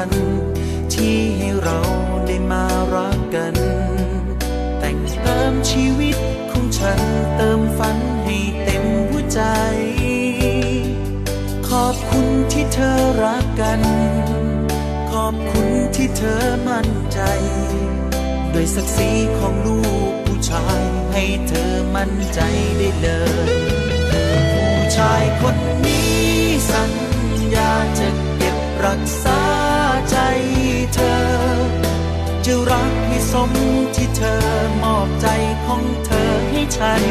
วรรค์ที่ให้เราได้มารักกัน แต่งเติมชีวิตของฉันเติมฝันให้เต็มหัวใจ ขอบคุณที่เธอรักกัน ขอบคุณที่เธอมั่นใจด้วยศักดิ์ศรีของลูกผู้ชายให้เธอมั่นใจได้เลย ผู้ชายคนนี้สัญญาจะเก็บรักษา ใจเธอ จะรักให้สมที่เธอมอบใจของเธอให้ฉัน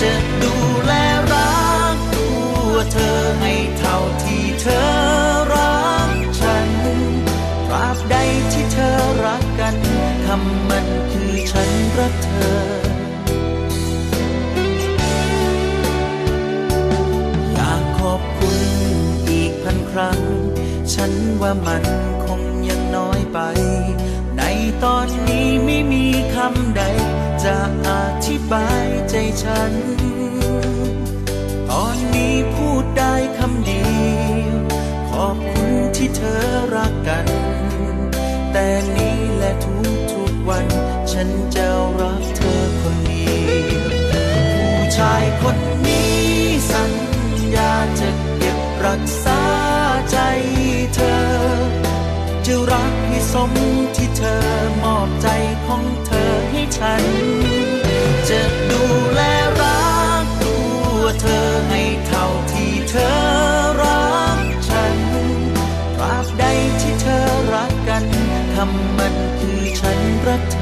จะดูแลรักตัวเธอให้เท่าที่เธอรักฉันตราบใดที่เธอรักกันคำมันคือฉันรักเธอ ฉันว่ามันคงยังน้อยไป ในตอนนี้ไม่มีคำใด จะอธิบายใจฉัน ตอนนี้พูดได้คำเดียวขอบคุณที่เธอรักกัน แต่นี้และทุกทุกๆวัน ฉันจะรักเธอคนเดียวผู้ชายคนนี้ สมที่เธอมอบใจของเธอให้ฉัน จะดูแลรักตัวเธอให้เท่าที่เธอรักฉันตราบใดที่เธอรักกันคำมันคือฉันรักเธอ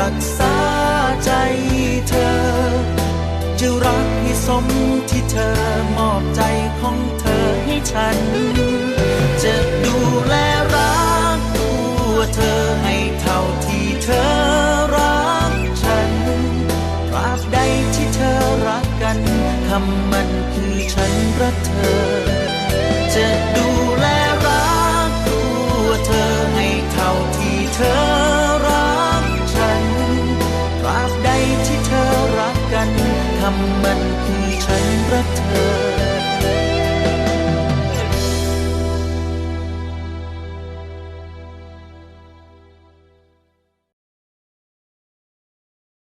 รักษาใจเธอ จะรักให้สมที่เธอมอบใจของเธอให้ฉัน จะดูแลรักตัวเธอให้เท่าที่เธอรักฉันตราบใดที่เธอรักกันคำมันคือฉันรักเธอ จะ คำมันคือฉันรักเธอ